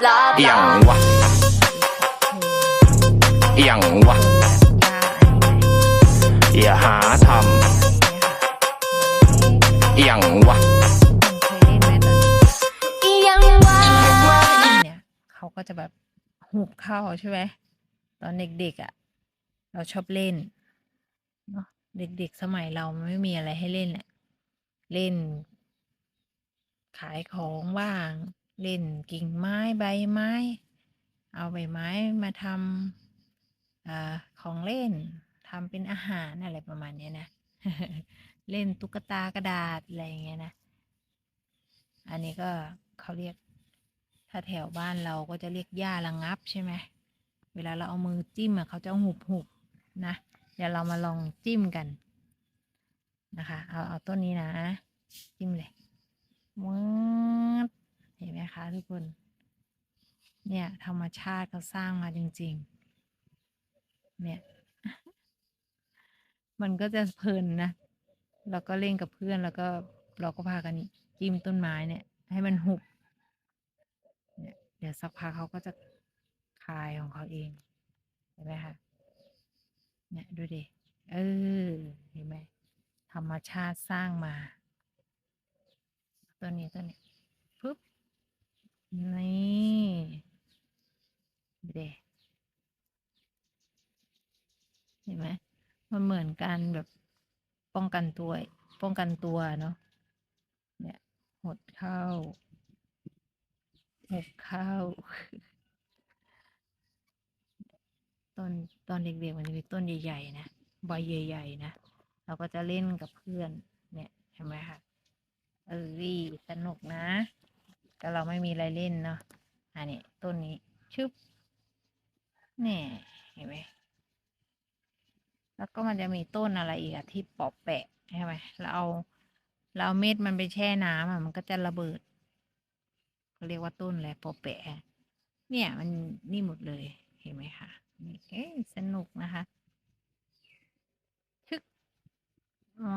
blah อหย่าง blah. วะอหย่างวะยาอันนี้อย่าหาทำอหย่างวะเคยเล่นไหมตอนนี้ Yang wah. เนี่ยเขาก็จะแบบหุบเข้าใช่ไหมตอนเด็กๆอะ่ะ เราชอบเล่นเนาะเด็กๆสมัยเรามันไม่มีอะไรให้เล่นแหละเล่น ขายของบ้าง เล่นกิ่งไม้ใบไม้ เอาใบไม้มาทำอของเล่นทำเป็นอาหารอะไรประมาณนี้นะ เล่นตุ๊กตากระดาษอะไรอย่างเงี้ยนะ อันนี้ก็เขาเรียก ถ้าแถวบ้านเราก็จะเรียกหญ้าระงับใช่ไหม เวลาเราเอามือจิ้มเขาจะหุบหุบนะ เดี๋ยวเรามาลองจิ้มกันนะคะ เอาเอาต้นนี้นะ จิ้มเลยมืด เห็นไหมคะทุกคน เนี่ย ธรรมชาติเขาสร้างมาจริง ๆ เนี่ย มันก็จะเพลินนะแล้วก็เล่นกับเพื่อนแล้วก็เราก็พากันจิ้มต้นไม้เนี่ย ให้มันหุบเนี่ยเดี๋ยวสักพักเขาก็จะคลายของเขาเอง เห็นไหมคะเนี่ยดูดิเออเห็นไหมธรรมชาติสร้างมา ตัวนี้ตัวนี้ปุ๊บ นี่ดูดิเห็นไหมมันเหมือนการแบบป้องกันตัว ป้องกันตัวเนาะเนี่ยหดเข้าหกเข้า ตอนตอนเด็กๆมันจะมีต้นใหญ่ๆนะใบใหญ่ๆนะเราก็จะเล่นกับเพื่อน เนี่ยเห็นไหมคะเออสนุกนะแต่เราไม่มีอะไรเล่นเนาะอันนี้ต้นนี้ชึบเนี่ยเห็นไหม แล้วก็มันจะมีต้นอะไรอีกอะที่ปอบแปะใช่ไหมเราเอาเราเม็ดมันไปแช่น้ำอะมันก็จะระเบิดเขาเรียกว่าต้นอะไรปอแปะ เนี่ยมันนี่หมดเลยเห็นไหมคะนี่เอ๊สนุกนะคะชึกอ๋อ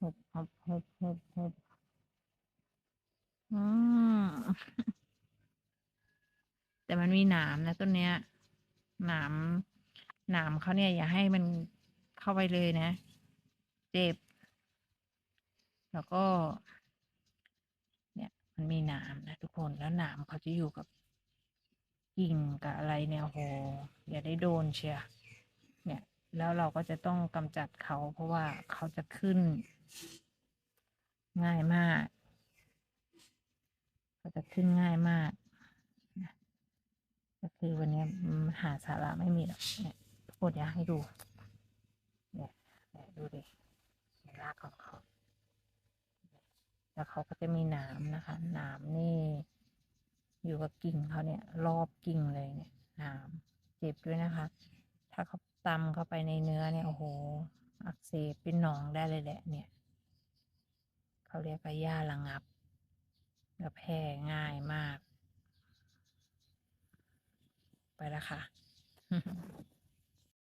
หุบหุบหุบหุบหุบอืมแต่มันมีหนามนะต้นเนี้ยหนาม หนามเขาเนี่ย อย่าให้มันเข้าไปเลยนะ เจ็บ แล้วก็ เนี่ย มันมีหนามนะทุกคนแล้วหนามเขาจะอยู่กับกิ่งกับอะไรเนี่ยโอ้โหอย่าได้โดนเชียร์เนี่ย แล้วเราก็จะต้องกำจัดเขาเพราะว่าเขาจะขึ้น ง่ายมากเขาจะขึ้นง่ายมากนะก็คือวันนี้มันหาสาระไม่มีหรอกเนี่ย ทุกคนอยาให้ดูเนี่ยเนี่ยดูดิรากของเขา แล้วเขาก็จะมีหนามนะคะหนามนี่ อยู่กับกิ่งเขาเนี่ย รอบกิ่งเลยเนี่ยหนามเจ็บด้วยนะคะ ถ้าเขาตำเข้าไปในเนื้อเนี่ยโอ้โห อักเสบเป็นหนองได้เลยแหละ เนี่ยเขาเรียกว่าหญ้าระงับ แล้วแพร่ง่ายมาก ไปแล้วค่ะ